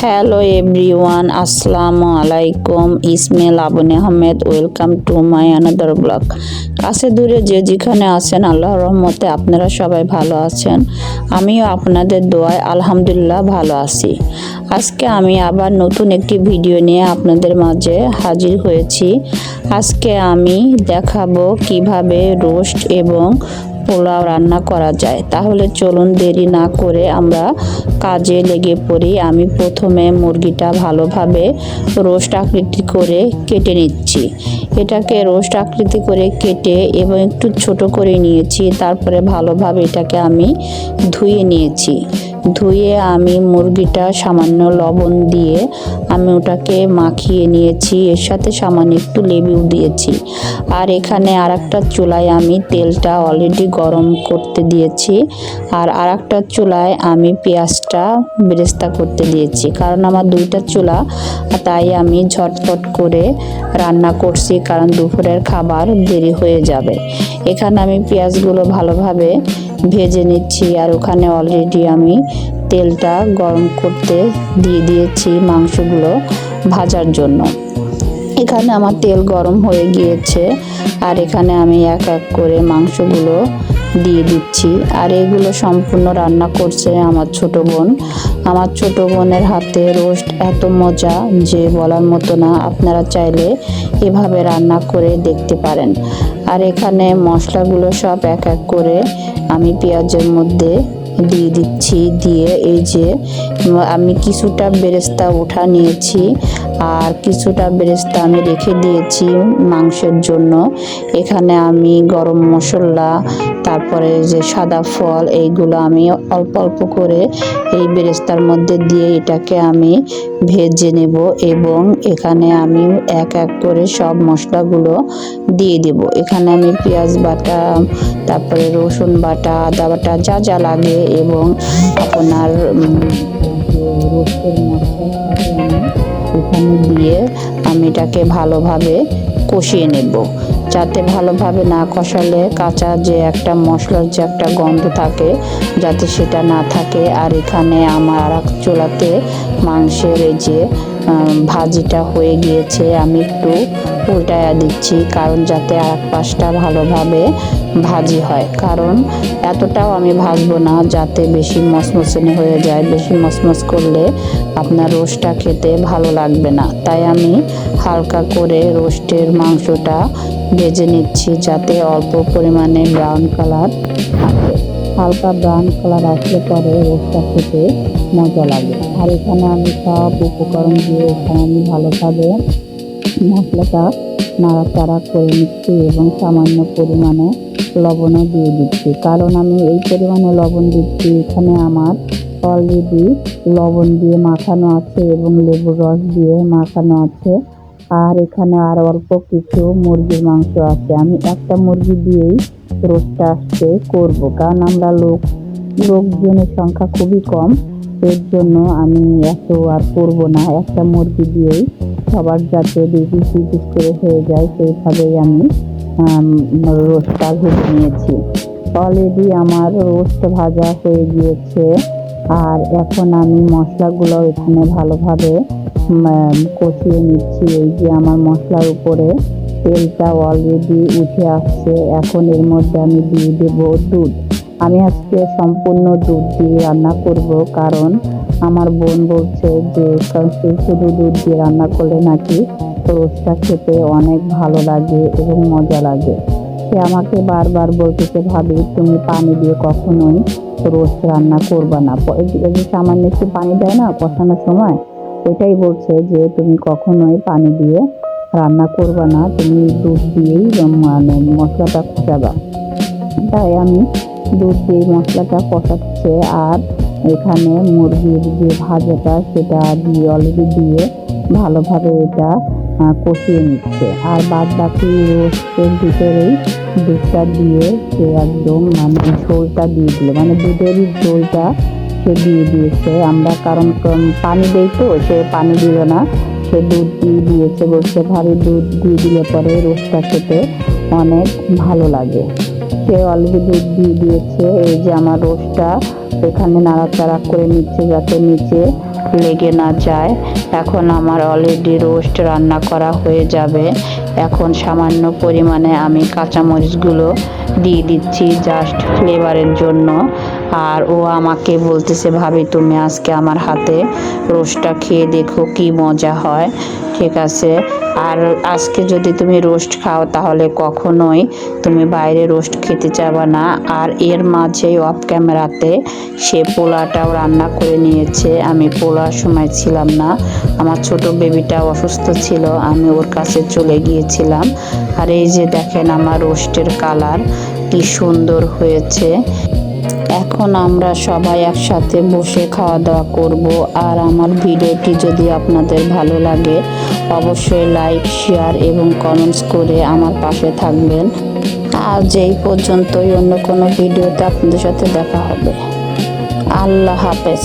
Hello everyone আসসালামু আলাইকুম Ismail Abun Ahmed welcome to my another blog কাছে দূরে যে যেখানে আছেন আল্লাহর রহমতে আপনারা সবাই ভালো আছেন। আমিও আপনাদের দোয়ায় আলহামদুলিল্লাহ ভালো আছি। আজকে আমি আবার নতুন একটি ভিডিও নিয়ে আপনাদের মাঝে হাজির হয়েছি। আজকে আমি দেখাবো কীভাবে রোস্ট এবং পোলাও রান্না করা যায়। তাহলে চলুন দেরি না করে আমরা কাজে লেগে পড়ি। আমি প্রথমে মুরগিটা ভালোভাবে রোস্ট আকৃতি করে কেটে নিচ্ছি। এটাকে রোস্ট আকৃতি করে কেটে এবং একটু ছোট করে নিয়েছি। তারপরে ভালোভাবে এটাকে আমি ধুয়ে নিয়েছি। ধুয়ে আমি মুরগিটা সামান্য লবণ দিয়ে আমি ওটাকে মাখিয়ে নিয়েছি। এর সাথে সামান্য একটু লেবু দিয়েছি। আর এখানে আর একটা চুলায় আমি তেলটা অলরেডি গরম করতে দিয়েছি। আর আর একটা চুলায় আমি পেঁয়াজটা বেরেস্তা করতে দিয়েছি। কারণ আমার দুইটা চুলা, তাই আমি ঝটপট করে রান্না করছি কারণ দুপুরের খাবার দেরি হয়ে যাবে। এখানে আমি পেঁয়াজগুলো ভালোভাবে ভেজে নিচ্ছি আর ওখানে অলরেডি আমি তেলটা গরম করতে দিয়ে দিয়েছি মাংসগুলো ভাজার জন্য। এখানে আমার তেল গরম হয়ে গিয়েছে আর এখানে আমি এক এক করে মাংসগুলো দিয়ে দিচ্ছি। আর এগুলো সম্পূর্ণ রান্না করছে আমার ছোট বোন। আমার ছোট বোনের হাতে রোস্ট এত মজা যে বলার মতো না, আপনারা চাইলে এভাবে রান্না করে দেখতে পারেন। আর এখানে মশলাগুলো সব এক এক করে আমি পেঁয়াজের মধ্যে দিয়ে দিচ্ছি। দিয়ে এই যে আমি কিছুটা বেরেস্তা উঠা নিয়েছি। আর কিছুটা বেরেস্তা আমি রেখে দিয়েছি মাংসের জন্য। এখানে আমি গরম মশলা, তারপরে যে সাদা ফল, এইগুলো আমি অল্প অল্প করে এই বেরেস্তার মধ্যে দিয়ে এটাকে আমি ভেজে নেব এবং এখানে আমি এক এক করে সব মশলাগুলো দিয়ে দেব। এখানে আমি পেঁয়াজ বাটা, তারপরে রসুন বাটা, আদা বাটা, যা যা লাগে এবং আপনার আমি এখানে দিয়ে আমি এটাকে ভালোভাবে কষিয়ে নেব। যাতে ভালোভাবে না কষালে কাঁচা যে একটা মশলার যে একটা গন্ধ থাকে, যাতে সেটা না থাকে। আর এখানে আমার আর চুলাতে মাংসের এই যে ভাজিটা হয়ে গিয়েছে, আমি একটু উল্টায়া দিচ্ছি, কারণ যাতে আর এক পাশটা ভালোভাবে ভাজি হয়। কারণ এতটাও আমি ভাজবো না, যাতে বেশি মসমসনে হয়ে যায়। বেশি মসমস করলে আপনার রোস্টটা খেতে ভালো লাগবে না। তাই আমি হালকা করে রোস্টের মাংসটা ভেজে নিচ্ছি, যাতে অল্প পরিমাণে ব্রাউন কালার হালকা ব্রাউন কালার আসলে পরে রোস্টটা খেতে মজা লাগে। আর এখানে আমি সব উপকরণ দিয়ে এখানে আমি ভালোভাবে মশলাটা নাড়াচাড়া করে নিচ্ছি এবং সামান্য পরিমাণে লবণও দিয়ে দিচ্ছি। কারণ আমি এই পরিমাণে লবণ দিচ্ছি, এখানে আমার অলরেডি লবণ দিয়ে মাখানো আছে এবং লেবুর রস দিয়ে মাখানো আছে। আর এখানে আর অল্প কিছু মুরগির মাংস আছে। আমি একটা মুরগি দিয়েই রোস্টটা আসতে করব, কারণ আমরা লোক, লোকজনের সংখ্যা খুবই কম। এর জন্য আমি এত আর করব না। একটা মুরগি দিয়েই সবার যাতে বেশি পিস করে হয়ে যায়, সেইভাবেই আমি রোস্টটা ভেজে নিয়েছি। অলরেডি আমার রোস্ট ভাজা হয়ে গিয়েছে। আর এখন আমি মশলাগুলো এখানে ভালোভাবে কষিয়ে নিচ্ছি। এই যে আমার মশলার উপরে তেলটা অলরেডি উঠে আসছে। এখন এর মধ্যে আমি দিয়ে দেবো দুধ। আমি আজকে সম্পূর্ণ দুধ দিয়ে রান্না করব, কারণ আমার বোন বলছে যে শুধু দুধ দিয়ে রান্না করলে নাকি রোজটা খেতে অনেক ভালো লাগে এবং মজা লাগে। সে আমাকে বারবার বলতেছে, ভাবি, তুমি পানি দিয়ে কখনোই রোস্ট রান্না করবা না। সামান্য একটু পানি দেয় না কষানোর সময় ওইটাই বলছে যে, তুমি কখনোই পানি দিয়ে রান্না করবা না, তুমি দুধ দিয়েই মানে মশলাটা কষাবা তাই আমি দুধ দিয়ে মশলাটা কষাচ্ছে আর এখানে মুরগির যে ভাজাটা সেটা দিয়ে অলরেডি দিয়ে ভালোভাবে এটা কষিয়ে নিচ্ছে। আর বাদ বাকি রোস্টের ভিতরেই দুধটা দিয়ে সে একদম মানে ঝোলটা দিয়ে দিল। মানে দুধের ঝোলটা সে দিয়ে দিয়েছে। আমরা কারণ পানি দেই তো, সে পানি দিল না। সে দুধ দিয়ে দিয়েছে বলছে, ভারী দুধ দিয়ে দিলে পরে রোস্টটা খেতে অনেক ভালো লাগে। সে অলরেডি দুধ দিয়ে দিয়েছে। এই যে আমার রোস্টটা, এখানে নাড়াচাড়া করে নিচ্ছে যাতে নিচে লেগে না যায়। এখন আমার অলরেডি রোস্ট রান্না করা হয়ে যাবে। এখন সামান্য পরিমাণে আমি কাঁচামরিচগুলো দিয়ে দিচ্ছি জাস্ট ফ্লেভারের জন্য। আর ও আমাকে বলতেছে, ভাবি, তুমি আজকে আমার হাতে রোস্টটা খেয়ে দেখো কি মজা হয়। ঠিক আছে। আর আজকে যদি তুমি রোস্ট খাও, তাহলে কখনোই তুমি বাইরে রোস্ট খেতে চাবা না। আর এর মাঝে অফ ক্যামেরাতে সে পোলাটাও রান্না করে নিয়েছে। আমি পোলার সময় ছিলাম না। আমার ছোট বেবিটা অসুস্থ ছিল। আমি ওর কাছে চলে গিয়েছিলাম। আর এই যে দেখেন আমার রোস্টের কালার, কি সুন্দর হয়েছে। এখন আমরা সবাই একসাথে বসে খাওয়া দাওয়া করব। আর আমার ভিডিওটি যদি আপনাদের ভালো লাগে, অবশ্যই লাইক, শেয়ার এবং কমেন্টস করে আমার পাশে থাকবেন। আর যেই পর্যন্তই। অন্য কোনো ভিডিওতে আপনাদের সাথে দেখা হবে। আল্লাহ হাফেজ।